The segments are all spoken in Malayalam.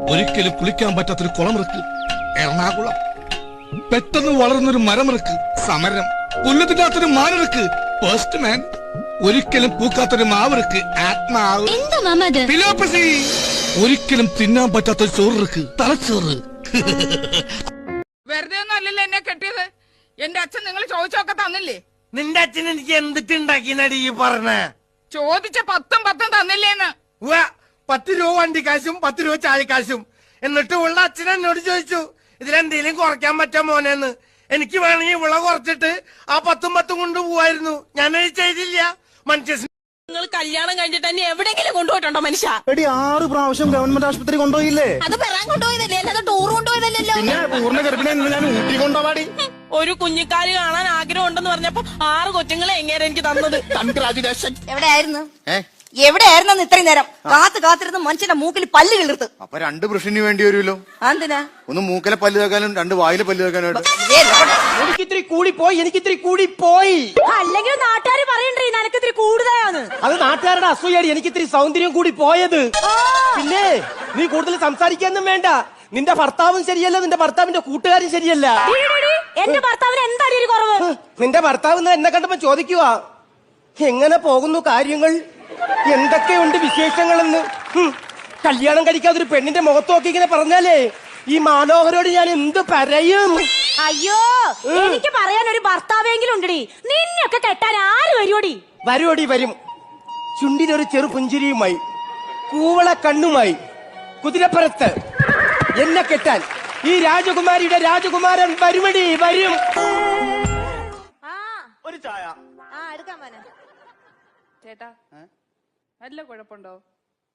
ഒരിക്കലും കുളിക്കാൻ പറ്റാത്തൊരു കുളമിറക്ക്. എറണാകുളം. പെട്ടെന്ന് വളർന്നൊരു മരമിറക്ക്. സമരം. പുല്ലത്തില്ലാത്തൊരു മാനിറക്ക്. പോസ്റ്റ് മാൻ ഒരിക്കലും പൂക്കാത്തൊരു മാവിറക്ക്. ആത്മാവ്. എന്താ ഫിലോപ്പസി ഒരിക്കലും തിന്നാൻ പറ്റാത്തൊരു ചോറിറക്ക്. തലച്ചോറ്. വെറുതെ ഒന്നും അല്ലല്ലോ എന്നെ കെട്ടിയത്. എന്റെ അച്ഛൻ നിങ്ങൾ ചോദിച്ചൊക്കെ തന്നില്ലേ? നിന്റെ അച്ഛൻ എനിക്ക് എന്തിട്ടുണ്ടാക്കിയെന്നടി ഈ പറഞ്ഞ? ചോദിച്ച പത്തും പത്തും തന്നില്ലേന്ന്. പത്ത് രൂപ വണ്ടി കാശും പത്ത് രൂപ ചായക്കാശും എന്നിട്ട് ഉള്ള അച്ഛൻ എന്നോട് ചോദിച്ചു ഇതിലെന്തെങ്കിലും കുറയ്ക്കാൻ പറ്റാ മോനെന്ന്? എനിക്ക് വേണമെങ്കിൽ വിള കുറച്ചിട്ട് ആ പത്തും പത്തും കൊണ്ട് പോവായിരുന്നു. ഞാനത് ചെയ്തില്ല. മനുഷ്യ നിങ്ങൾ കല്യാണം കഴിഞ്ഞിട്ട് തന്നെ എവിടെങ്കിലും കൊണ്ടുപോയിട്ടുണ്ടോ മനുഷ്യ? എടി ആറ് പ്രാവശ്യം ഗവൺമെന്റ് ആശുപത്രി കൊണ്ടുപോയില്ലേ? അത് പെറാൻ കൊണ്ടുപോയതല്ലേ? അല്ലാതെ ടൂർ കൊണ്ടുപോയതല്ലോ പിന്നെ പൂർണ ഗർഭിണി ഞാൻ ഊട്ടി കൊണ്ടുപോവാടി. ഒരു കുഞ്ഞിക്കാരി കാണാൻ ആഗ്രഹം ഉണ്ടെന്ന് പറഞ്ഞപ്പോ ആറ് കൊച്ചുങ്ങളെ എങ്ങനെ എനിക്ക് തന്നത്? കൺഗ്രാചുലേഷൻ എവിടെയായിരുന്നു? എവിടെയായിരുന്നു ഇത്രയും നേരം? കാത്ത് കാത്തിരുന്ന് മനുഷ്യന്റെ മൂക്കിൽ പല്ല് കിളിർത്ത്. അപ്പൊ രണ്ട് ബ്രഷിന് വേണ്ടി വരുമല്ലോ. എന്തിനാ ഒന്ന് മൂക്കിലെ പല്ല് തേക്കാനും രണ്ട് വായിലെ പല്ല് തേക്കാനായിട്ട് ഏ, നോക്കട്ടെ. എനിക്ക് ഇത്തിരി കൂടി പോയി എനിക്ക് ഇത്തിരി കൂടി പോയി അല്ലെങ്കിൽ നാട്ടുകാർ പറയണ്ടേ നിനക്ക് ഇത്തിരി കൂടുതലാണ്. അത് നാട്ടുകാരുടെ അസൂയാടി എനിക്ക് ഇത്തിരി സൗന്ദര്യം കൂടി പോയത്. പിന്നെ നീ കൂടുതൽ സംസാരിക്കാനും വേണ്ട. നിന്റെ ഭർത്താവും ശരിയല്ല നിന്റെ ഭർത്താവിന്റെ കൂട്ടുകാരും ശരിയല്ല. എന്റെ ഭർത്താവിന് എന്താണ് ഒരു കുറവ്? നിന്റെ ഭർത്താവ് എന്നെ കണ്ടപ്പോ ചോദിക്കുക എങ്ങനെ പോകുന്നു കാര്യങ്ങൾ? എന്തൊക്കെയുണ്ട് വിശേഷങ്ങളെന്ന്? കല്യാണം കഴിക്കാതെ ഒരു പെണ്ണിന്റെ മുഖത്ത് നോക്കി ഇങ്ങനെ പറഞ്ഞാലേ ഈ മാനോഹരോട് ഞാൻ എന്ത് പറയും? അയ്യോ എനിക്ക് പറയാൻ ഒരു ഭർത്താവെങ്കിലും ഉണ്ടടി. നിന്നൊക്കെ കെട്ടാൻ ആര് വരുവടി? വരുവടി വരും. ചുണ്ടിനൊരു ചെറു പുഞ്ചിരിയുമായി കൂവള കണ്ണുമായി കുതിരപ്പുറത്ത് എന്നെ കെട്ടാൻ ഈ രാജകുമാരിയുടെ രാജകുമാരൻ വരുമടി വരും. ഒരു ചായ. ആ എടുക്കാൻ ചേട്ടാ. നല്ല കുഴപ്പമുണ്ടോ?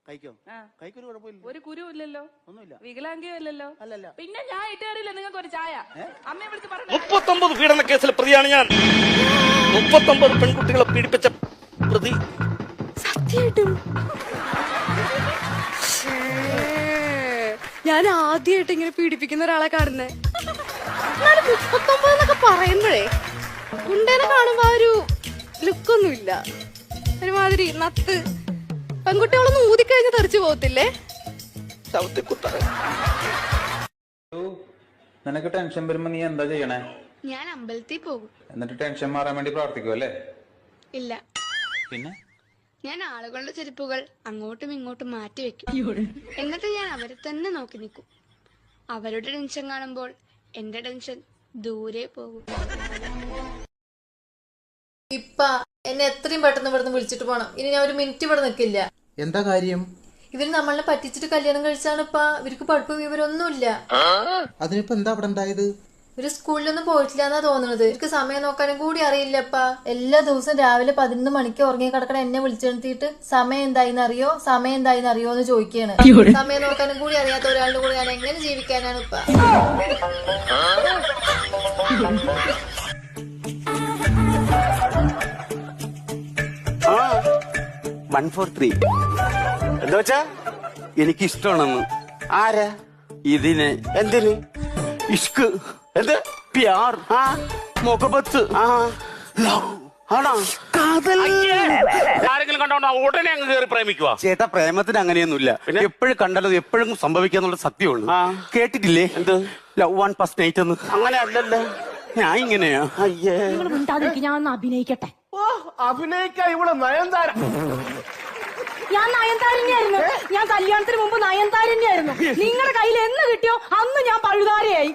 കൈക്കോ കൈക്കൊരു കുഴപ്പമില്ല ഒരു കുരു ഇല്ലല്ലോ. ഒന്നുമില്ല. വികലാംഗിയോ ഇല്ലല്ലോ? അല്ലല്ല. പിന്നെ ഞാൻ ഇട്ടുകാരില്ല നിങ്ങൾക്ക് ഒരു ചായ. അമ്മയെ വിളിച്ച് പറഞ്ഞു മുപ്പത്തൊമ്പത് പീഡന കേസിൽ പ്രതിയാണ് ഞാൻ. മുപ്പത്തൊമ്പത് പെൺകുട്ടികളെ പീഡിപ്പിച്ച പ്രതി. ഞാൻ ആദ്യമായിട്ട് ഇങ്ങനെ പീഡിപ്പിക്കുന്ന ഒരാളെ കാണുന്നേ. എന്നാലും മുപ്പത്തൊമ്പതെന്നൊക്കെ പറയുമ്പോഴേ കുണ്ടേനെ കാണുമ്പോ ആ ഒരു ലുക്കൊന്നുമില്ല ഒരുമാതിരി നത്ത് പെൺകുട്ടികളൊന്നും ഊതിക്കഴിഞ്ഞ് തെറിച്ചു പോകത്തില്ലേ? നിനക്ക് ടെൻഷൻ വരുമ്പോ നീ എന്താ ചെയ്യണേ? ഞാൻ അമ്പലത്തിൽ പോകും. എന്നിട്ട് ടെൻഷൻ മാറാൻ വേണ്ടി പ്രാർത്ഥിക്കുവല്ലേ ഇല്ല. പിന്നെ? ഞാൻ ആളുകളുടെ ചെരുപ്പുകൾ അങ്ങോട്ടും ഇങ്ങോട്ടും മാറ്റി വെക്കും. എന്നിട്ട് ഞാൻ അവരെ തന്നെ നോക്കി നിൽക്കും. അവരുടെ ടെൻഷൻ കാണുമ്പോൾ എന്റെ ടെൻഷൻ ദൂരെ പോകും. ഇപ്പ എന്നെ എത്രയും പെട്ടെന്ന് ഇവിടുന്ന് വിളിച്ചിട്ട് പോകണം ഇനി ഞാൻ ഒരു മിനിറ്റ് ഇവിടെ നിൽക്കില്ല എന്താ കാര്യം? ഇവർ നമ്മളെ പറ്റിച്ചിട്ട് കല്യാണം കഴിച്ചാണ് ഇപ്പ ഇവർക്ക് പഠിപ്പും വിവരമൊന്നുമില്ല. അതിനിപ്പോ എന്താ അവിടെ ഉണ്ടായത്? ഇവർ സ്കൂളിലൊന്നും പോയിട്ടില്ല എന്നാ തോന്നുന്നത് ഇവർക്ക് സമയം നോക്കാനും കൂടി അറിയില്ലപ്പ. എല്ലാ ദിവസവും രാവിലെ പതിനൊന്ന് മണിക്ക് ഉറങ്ങി കിടക്കണ എന്നെ വിളിച്ചെടുത്തിട്ട് സമയം എന്തായിന്ന് അറിയോ സമയം എന്തായിന്ന് അറിയോ എന്ന് ചോദിക്കുകയാണ്. സമയം നോക്കാനും കൂടി അറിയാത്ത ഒരാളുടെ കൂടെ ഞാൻ എങ്ങനെ ജീവിക്കാനാണ് ഇപ്പ വൺ ഫോർ ത്രീ. എന്താ വെച്ചാ? എനിക്ക് ഇഷ്ടമാണെന്ന് ആരാ? ഇതിന്. എന്തിന്? ഇഷ്ക്. എന്ത്? പ്യാർ. ആ. മുഖബത്ത് ആ. ലവ്. ആണോ? ആരെങ്കിലും കണ്ടോണ്ടോ ഉടനെ അങ്ങ് കയറി പ്രേമിക്കുക ചേട്ടാ പ്രേമത്തിന് അങ്ങനെയൊന്നുമില്ല. എപ്പോഴും കണ്ടല്ലോ എപ്പോഴും സംഭവിക്കാന്നുള്ള സത്യമാണ്. കേട്ടിട്ടില്ലേ? എന്ത്? ലവ് വൺ ഫസ്റ്റ് നൈറ്റ് എന്ന്. അങ്ങനെ അല്ലല്ലോ ഞാൻ ഇങ്ങനെയാ അയ്യേ ഞാൻ ഒന്ന് അഭിനയിക്കട്ടെ. അഭിനയിക്കാൻ ഇവിടെ നയന്താര ഞാൻ നയൻതാരനെയായിരുന്നു ഞാൻ കല്യാണത്തിന് മുമ്പ് നയൻതാരനെയായിരുന്നു നിങ്ങളുടെ കയ്യിൽ എന്ന് കിട്ടിയോ? അന്ന് ഞാൻ പഴുതാരയായി.